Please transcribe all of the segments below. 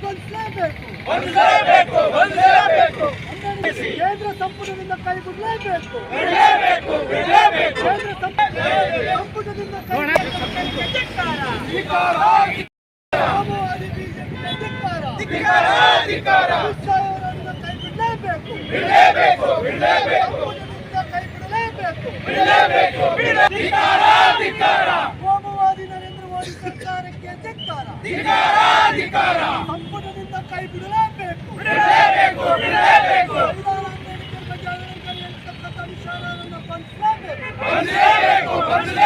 ಸ್ಪಂದಿಸಲೇಬೇಕು ಕೇಂದ್ರ ಸಂಪುಟದಿಂದ ಕೈಬಿಡಲೇಬೇಕು. ಕೇಂದ್ರ ಸಂಪುಟದಿಂದ ಕೈಬಿಡಲೇಬೇಕು ಕೋಮುವಾದಿ ನರೇಂದ್ರ ಮೋದಿ ಸರ್ಕಾರಕ್ಕೆ ಧಿಕ್ಕಾರ. Let's go.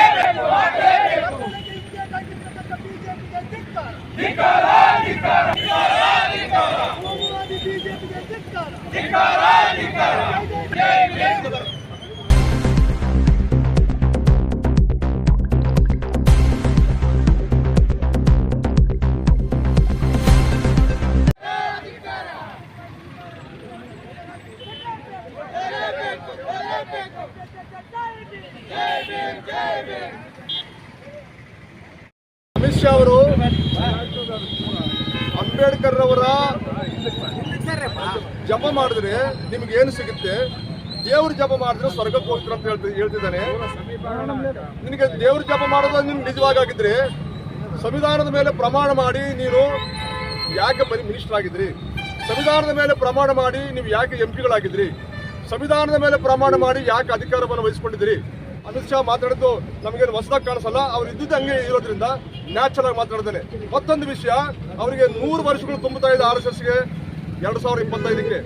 ಅಮಿತ್ ಶಾ ಅವರು ಅಂಬೇಡ್ಕರ್ ಅವರ ಜಪ ಮಾಡಿದ್ರೆ ನಿಮ್ಗೆ ಏನು ಸಿಗುತ್ತೆ? ದೇವ್ರ ಜಪ ಮಾಡಿದ್ರೆ ಸ್ವರ್ಗಕ್ಕೆ ಹೋಗ್ತೀರ ಅಂತ ಹೇಳ್ತಿ ಹೇಳ್ತಿದ್ದಾನೆ. ನಿನಗೆ ದೇವ್ರ ಜಪ ಮಾಡೋದು ನಿಮ್ಗೆ ನಿಜವಾಗಿದ್ರೆ ಸಂವಿಧಾನದ ಮೇಲೆ ಪ್ರಮಾಣ ಮಾಡಿ ನೀನು ಯಾಕೆ ಬರೀ ಮಿನಿಸ್ಟರ್ ಆಗಿದ್ರಿ? ಸಂವಿಧಾನದ ಮೇಲೆ ಪ್ರಮಾಣ ಮಾಡಿ ನೀವು ಯಾಕೆ ಎಂ ಪಿಗಳಾಗಿದ್ರಿ? ಸಂವಿಧಾನದ ಮೇಲೆ ಪ್ರಮಾಣ ಮಾಡಿ ಯಾಕೆ ಅಧಿಕಾರವನ್ನು ವಹಿಸ್ಕೊಂಡಿದ್ದೀರಿ? ಅಮಿತ್ ಶಾ ಮಾತಾಡಿದ್ದು ನಮಗೇನು ಹೊಸದಾಗಿ ಕಾಣಿಸಲ್ಲ. ಅವ್ರು ಇದ್ದಿದ್ದು ಹಂಗೆ ಇರೋದ್ರಿಂದ ನ್ಯಾಚುರಲ್ ಆಗಿ ಮಾತಾಡಿದ್ದಾನೆ ಮತ್ತೊಂದು ವಿಷಯ, ಅವರಿಗೆ ನೂರು ವರ್ಷಗಳು ತುಂಬುತ್ತಾ ಇದೆ ಆರ್ ಎಸ್ ಎಸ್ಗೆ, ಎರಡು ಸಾವಿರ ಇಪ್ಪತ್ತೈದಕ್ಕೆ.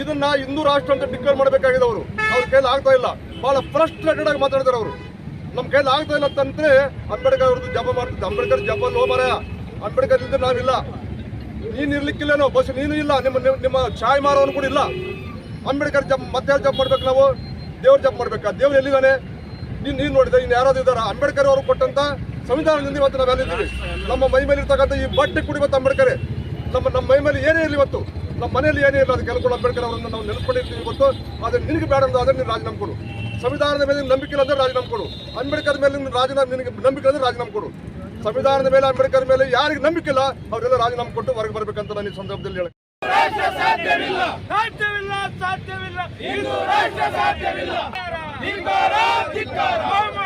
ಇದನ್ನ ಹಿಂದೂ ರಾಷ್ಟ್ರ ಅಂತ ಡಿಕ್ಲೇರ್ ಮಾಡಬೇಕಾಗಿದೆ ಅವರು. ಅವ್ರ ಕೈಲಿ ಆಗ್ತಾ ಇಲ್ಲ. ಬಹಳ ಫ್ರಸ್ಟ್ರೇಟೆಡ್ ಆಗಿ ಮಾತಾಡ್ತಾರೆ ಅವರು. ನಮ್ಮ ಕೈಲಿ ಆಗ್ತಾ ಇಲ್ಲ ಅಂತಂದ್ರೆ ಅಂಬೇಡ್ಕರ್ ಅವ್ರದ್ದು ಜಪ ಮಾಡ್ತಿದ್ದೆ. ಅಂಬೇಡ್ಕರ್ ಜಪ ನೋ ಮರ ಅಂಬೇಡ್ಕರ್ ಇದ್ರೆ ನಾವಿಲ್ಲ. ನೀನ್ ಇರ್ಲಿಕ್ಕಿಲ್ಲೇನೋ ಬಸ್ ನೀನು ಇಲ್ಲ. ನಿಮ್ಮ, ನಿಮ್ಮ- ಛಾಯ್ ಮಾರೋನು ಕೂಡ ಇಲ್ಲ. ಅಂಬೇಡ್ಕರ್ ಜಪ್ ಮತ್ತೆ ಜಪ್ ಮಾಡ್ಬೇಕು ನಾವು. ದೇವ್ರ ಜಪ್ ಮಾಡ್ಬೇಕಾ? ದೇವ್ರು ಎಲ್ಲಿದ್ದಾನೆ? ನೀನ್ ನೀನ್ ನೋಡಿದ, ಇನ್ನು ಯಾರಾದ್ರು ಇದ್ದಾರ? ಅಂಬೇಡ್ಕರ್ ಅವರು ಕೊಟ್ಟಂತ ಸಂವಿಧಾನದಿಂದ ಇವತ್ತು ನಾವೆಲ್ಲಿದ್ದೀವಿ ನಮ್ಮ ಮೈ ಮೇಲೆ ಇರ್ತಕ್ಕಂಥ ಈ ಬಟ್ಟೆ ಕುಡಿ ಅಂಬೇಡ್ಕರ್. ನಮ್ಮ ನಮ್ಮ ಮೈ ಮೇಲೆ ಏನೇ ಇರಲಿ ಇವತ್ತು. ನಮ್ಮ ಮನೆಯಲ್ಲಿ ಏನೇ ಇಲ್ಲ ಅದಕ್ಕೆ ಅನುಕೂಲ ಅಂಬೇಡ್ಕರ್ ಅವರನ್ನು ನಾವು ನೆನ್ಕೊಂಡಿರ್ತೀವಿ ಇವತ್ತು. ಆದ್ರೆ ನಿನಗೆ ಬೇಡ ಅಂದ್ರೆ ನೀನು ರಾಜೀನಾಮೆ ಕೊಡು. ಸಂವಿಧಾನದ ಮೇಲೆ ನಂಬಿಕೆ ಇಲ್ಲ ಅಂದ್ರೆ ರಾಜೀನಾಮೆ ಕೊಡು. ಅಂಬೇಡ್ಕರ್ ಮೇಲೆ ನಿನ್ನ ರಾಜೀನಾಮೆ ನಿನಗೆ ನಂಬಿಕೆ ಅಂದ್ರೆ ರಾಜೀನಾಮೆ ಕೊಡು. ಸಂವಿಧಾನದ ಮೇಲೆ ಅಂಬೇಡ್ಕರ್ ಮೇಲೆ ಯಾರಿಗೆ ನಂಬಿಕೆ ಇಲ್ಲ, ಅವರೆಲ್ಲ ರಾಜೀನಾಮೆ ಕೊಟ್ಟು ಹೊರಗೆ ಬರಬೇಕಂತ ನಾನು ಈ ಸಂದರ್ಭದಲ್ಲಿ ಹೇಳಿ ರಾಷ್ಟ್ರ ಸಾಧ್ಯವಿಲ್ಲ. ಸಾಧ್ಯವಿಲ್ಲ ಸಾಧ್ಯವಿಲ್ಲ. ಇದು ರಾಷ್ಟ್ರ ಸಾಧ್ಯವಿಲ್ಲ. ಧಿಕ್ಕಾರ. ಧಿಕ್ಕಾರ